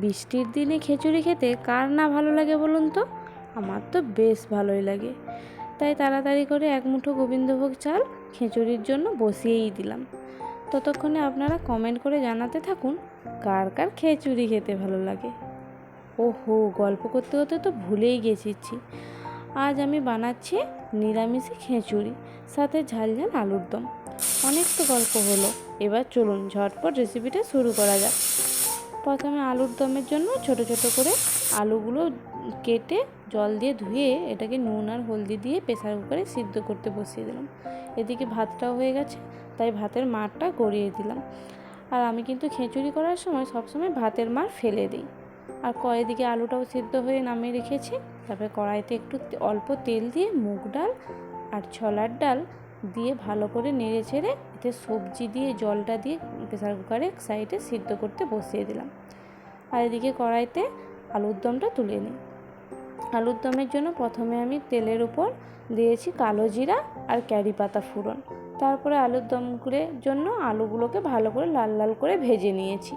বৃষ্টির দিনে খিচুড়ি খেতে কার না ভালো লাগে বলুন তো? আমার তো বেশ ভালোই লাগে। তাই তাড়াতাড়ি করে এক মুঠো গোবিন্দভোগ চাল খিচুড়ির জন্য বসিয়েই দিলাম। ততক্ষণে আপনারা কমেন্ট করে জানাতে থাকুন, কার কার খিচুড়ি খেতে ভালো লাগে। ওহো, গল্প করতে করতে তো ভুলেই গেছিছি আজ আমি বানাচ্ছি নিরামিষি খিচুড়ি, সাথে ঝাল ঝাল আলুর দম। অনেক তো গল্প হলো, এবার চলুন ঝটপট রেসিপিটা শুরু করা যাক। প্রথমে আলুর দমের জন্য ছোট ছোট করে আলুগুলো কেটে জল দিয়ে ধুয়ে এটাকে নুন আর হলদি দিয়ে প্রেসার কুকারে সিদ্ধ করতে বসিয়ে দিলাম। এদিকে ভাতটাও হয়ে গেছে, তাই ভাতের মারটা গড়িয়ে দিলাম। আর আমি কিন্তু খিচুড়ি করার সময় সবসময় ভাতের মার ফেলে দিই। আর ক এদিকে আলুটাও সিদ্ধ হয়ে নামিয়ে রেখেছি। তারপরে কড়াইতে একটু অল্প তেল দিয়ে মুগ ডাল আর ছোলার ডাল দিয়ে ভালো করে নেড়ে ছেড়ে এতে সবজি দিয়ে, জলটা দিয়ে প্রেসার কুকারে সাইডে সিদ্ধ করতে বসিয়ে দিলাম। আর এদিকে কড়াইতে আলুর দমটা তুলে নিই। আলুর দমের জন্য প্রথমে আমি তেলের উপর দিয়েছি কালো জিরা আর ক্যারি পাতা ফোড়ন। তারপরে আলুর দম করে জন্য আলুগুলোকে ভালো করে লাল লাল করে ভেজে নিয়েছি।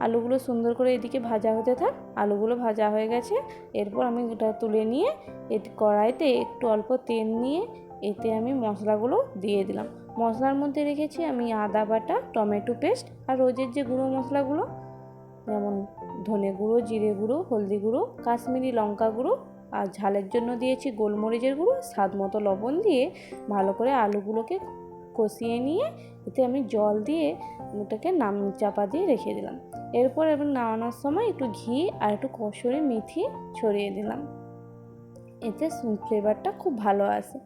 আলুগুলো সুন্দর করে এদিকে ভাজা হতে থাক, আলুগুলো ভাজা হয়ে গেছে। এরপর আমি ওটা তুলে নিয়ে এটি কড়াইতে একটু অল্প তেল নিয়ে এতে আমি মশলাগুলো দিয়ে দিলাম। মশলার মধ্যে রেখেছি আমি আদা বাটা, টমেটো পেস্ট আর রোজের যে গুঁড়ো মশলাগুলো, যেমন ধনে গুঁড়ো, জিরে গুঁড়ো, হলদি গুঁড়ো, কাশ্মীরি লঙ্কা গুঁড়ো আর ঝালের জন্য দিয়েছি গোলমরিচের গুঁড়ো, স্বাদ মতো লবণ দিয়ে ভালো করে আলুগুলোকে কষিয়ে নিয়ে এতে আমি জল দিয়ে ওটাকে নাম চাপা দিয়ে রেখে দিলাম। এরপর এবং নামানোর সময় একটু ঘি আর একটু কসুরি মেথি ছড়িয়ে দিলাম। এতে ফ্লেভারটা খুব ভালো আসে।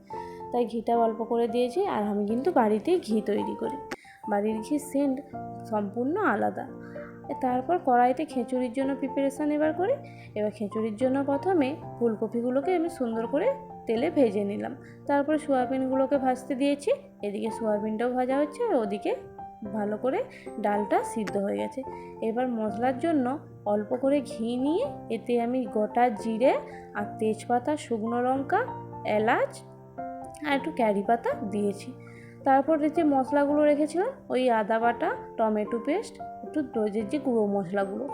তাই ঘিটা অল্প করে দিয়েছি আর আমি কিন্তু বাড়িতেই ঘি তৈরি করি। বাড়ির ঘি সেন্ট সম্পূর্ণ আলাদা। তারপর কড়াইতে খিচুড়ির জন্য প্রিপারেশান এবার করি। এবার খিচুড়ির জন্য প্রথমে ফুলকপিগুলোকে আমি সুন্দর করে তেলে ভেজে নিলাম। তারপরে সোয়াবিনগুলোকে ভাজতে দিয়েছি। এদিকে সোয়াবিনটাও ভাজা হচ্ছে আর ওদিকে ভালো করে ডালটা সিদ্ধ হয়ে গেছে। এবার মশলার জন্য অল্প করে ঘি নিয়ে এতে আমি গোটা জিরে আর তেজপাতা, শুকনো লঙ্কা, এলাচ আর একটু ক্যারি পাতা দিয়েছি। তারপরে যে মশলাগুলো রেখেছিলাম, ওই আদা বাটা, টমেটো পেস্ট, একটু রোজের যে গুঁড়ো মশলাগুলো,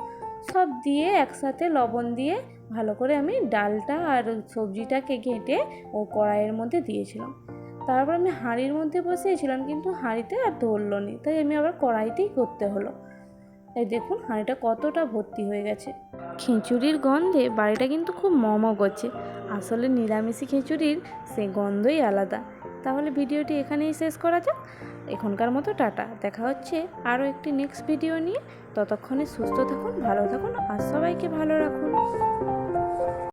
সব দিয়ে একসাথে লবণ দিয়ে ভালো করে আমি ডালটা আর সবজিটাকে ঘেঁটে ও কড়াইয়ের মধ্যে দিয়েছিলাম। তারপর আমি হাঁড়ির মধ্যে বসিয়েছিলাম, কিন্তু হাঁড়িতে আর ধরলো নি, তাই আমি আবার কড়াইতেই করতে হলো। এই দেখুন, হাঁড়িটা কতটা ভর্তি হয়ে গেছে। খিচুড়ির গন্ধে বাড়িটা কিন্তু খুব মম করছে। আসলে নিরামিষি খিচুড়ির সে গন্ধই আলাদা। তাহলে ভিডিওটি এখানেই শেষ করা যাক। এখনকার মতো টাটা। দেখা হচ্ছে আরও একটি নেক্সট ভিডিও নিয়ে। ততক্ষণে সুস্থ থাকুন, ভালো থাকুন, আর সবাইকে ভালো রাখুন।